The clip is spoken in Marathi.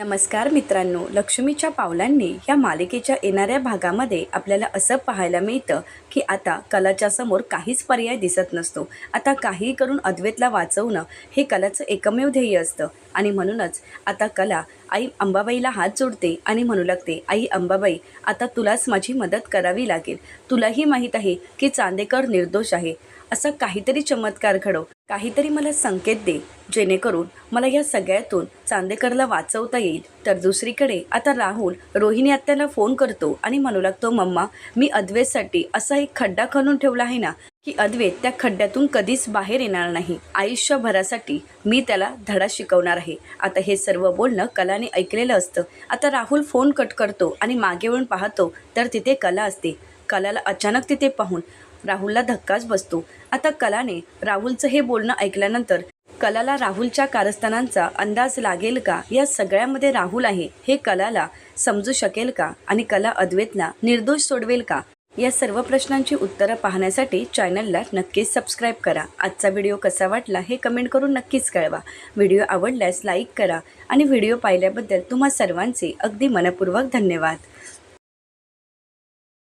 नमस्कार मित्रांनो लक्ष्मीच्या पावलांनी या मालिकेच्या येणाऱ्या भागामध्ये आपल्याला असं पाहायला मिळतं की आता कलाच्या समोर काहीच पर्याय दिसत नसतो. आता काही करून अद्वैतला वाचवणं हे कलाचं एकमेव ध्येय असतं. आणि म्हणूनच आता कला आई अंबाबाईला हात जोडते आणि म्हणू लागते आई अंबाबाई आता तुलाच माझी मदत करावी लागेल. तुलाही माहीत आहे की चांदेकर निर्दोष आहे. असा काहीतरी चमत्कार घडव काहीतरी मला संकेत दे जेणेकरून मला या सगळ्यातून चांदेकरला वाचवता येईल. तर दुसरीकडे आता राहुल रोहिणी आत्याला फोन करतो आणि म्हणू लागतो मम्मा मी अद्वेतसाठी असा एक खड्डा खणून ठेवला आहे ना की अद्वैत त्या खड्ड्यातून कधीच बाहेर येणार नाही. आयुष्यभरासाठी मी त्याला धडा शिकवणार आहे. आता हे सर्व बोलणं कलाने ऐकलेलं असतं. आता राहुल फोन कट करतो आणि मागे वळून पाहतो तर तिथे कला असते. कलाला अचानक तिथे पाहून राहुलला धक्काच बसतो. आता कलाने राहुलचं हे बोलणं ऐकल्यानंतर कलाला राहुलच्या कारस्थानांचा अंदाज लागेल का? या सगळ्यामध्ये राहुल आहे. हे कलाला समजू शकेल का? आणि कला अद्वैतला निर्दोष सोडवेल का? या सर्व प्रश्नांची उत्तरं पाहण्यासाठी चॅनलला नक्कीच सबस्क्राईब करा. आजचा व्हिडिओ कसा वाटला हे कमेंट करून नक्कीच कळवा. व्हिडिओ आवडल्यास लाईक करा आणि व्हिडिओ पाहिल्याबद्दल तुम्हा सर्वांचे अगदी मनपूर्वक धन्यवाद.